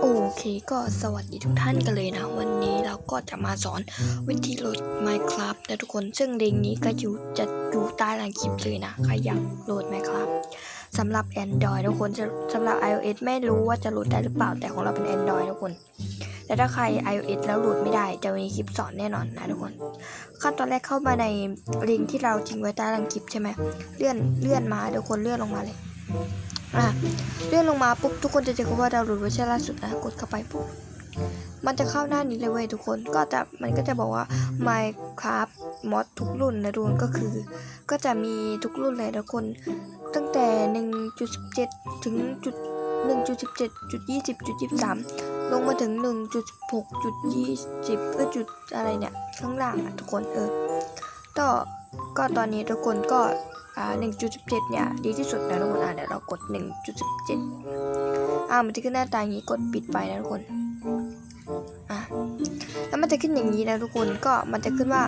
โอเคก็สวัสดีทุกท่านกันเลยนะ วันนี้เราก็จะมาสอนวิธีโหลด Minecraft นะทุกคน ซึ่งลิงก์นี้ก็อยู่จะอยู่ใต้ล่างคลิปเลยนะใครอยากโหลด Minecraft สำหรับ Android ทุกคนสำหรับ iOS ไม่รู้ว่าจะโหลดได้หรือเปล่าแต่ของเราเป็น Android ทุกคนแต่ถ้าใคร iOS แล้วโหลดไม่ได้จะมีคลิปสอนแน่นอนนะทุกคน ขั้นตอนแรกเข้ามาในลิงก์ที่เราทิ้งไว้ใต้ล่างคลิปใช่ไหมเลื่อนเลื่อนมาทุกคนเลื่อนลงมาเลย อะเลื่อนลงมาปุ๊บทุกคนจะเจอคำว่าดาวน์โหลดเวอร์ชันล่าสุดนะกดเข้าไปปุ๊บมันจะเข้าหน้านี้เลยเว้ยทุกคนก็จะมันก็จะบอกว่า Minecraft mod ทุกรุ่นนะทุกคนก็คือ ก็จะมีทุกรุ่นเลยทุกคน ตั้งแต่ 1.17 ถึงจุด1.17จุด20จุด23 ลงมาถึง 1.6จุด20เออจุดอะไรเนี่ย ข้างล่างอะทุกคนเออก็ก็ตอนนี้ทุกคนก็ 1.17 เนี่ย ดีที่สุดนะทุกคนอ่าเดี๋ยวเรากด 1.17 อ่ามันจะขึ้นหน้าตาอย่างนี้กดปิดไปนะทุกคนอะแล้วมันจะขึ้นอย่างนี้นะทุกคนก็มันจะขึ้นว่า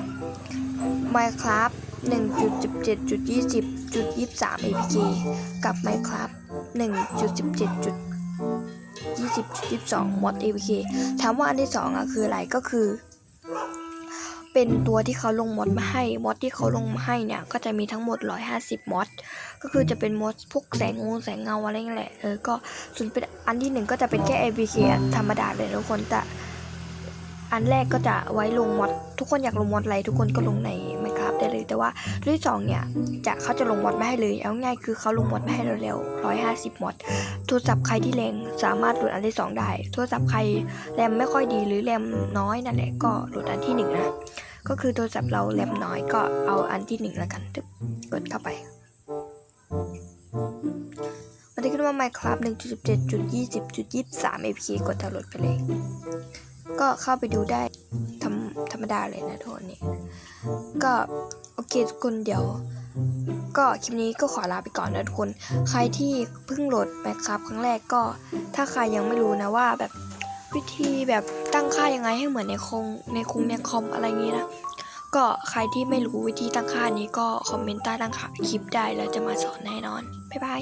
Minecraft 1.17.20.23 APK กับ Minecraft 1.17.20.22 mod APK ถามว่าอันที่สองอะคืออะไรก็คือ เป็นตัวที่เขาลงมอดมาให้มอดที่เขาลงมาให้เนี่ยก็จะมีทั้งหมด 150มอดก็คือจะเป็นมอดพวกแสงงูแสงเงาอะไรนั่นแหละเออก็ส่วนเป็นอันที่หนึ่งก็จะเป็นแค่ APK ธรรมดาเลยทุกคนแต่อันแรกก็จะไว้ลงมอดทุกคนอยากลงมอดอะไรทุกคนก็ลงในไมค ได้เลย แต่ว่ารุ่นที่สองเนี่ยจะเขาจะลงมอดมาให้เลย เอาง่ายคือเขาลงมอดมาให้เราเร็ว150มอดโทรศัพท์ใครที่แรงสามารถโหลดอันที่สองได้ โทรศัพท์ใครแรมไม่ค่อยดีหรือแรมน้อยนั่นแหละก็โหลดอันที่หนึ่งนะก็คือโทรศัพท์เราแรมน้อยก็เอาอันที่หนึ่งแล้วกันตึ๊บกดเข้าไปมันจะขึ้นว่า Minecraft 1.17.20.23 APK กดดาวน์โหลดไปเลย ก็เข้าไปดูได้ธรรมธรรมดาเลยนะทุกคนนี่ก็โอเคทุกคนเดี๋ยวก็คลิปนี้ก็ขอลาไปก่อนนะทุกคน ใครที่เพิ่งโหลด Minecraft ครั้งแรกก็ ถ้าใครยังไม่รู้นะว่าแบบวิธีแบบตั้งค่ายังไงให้เหมือนในคงในคุงในคอมอะไรงี้นะ ก็ใครที่ไม่รู้วิธีตั้งค่านี้ก็คอมเมนต์ใต้ตั้งค่าคลิปได้แล้วจะมาสอนแน่นอน บ๊ายบาย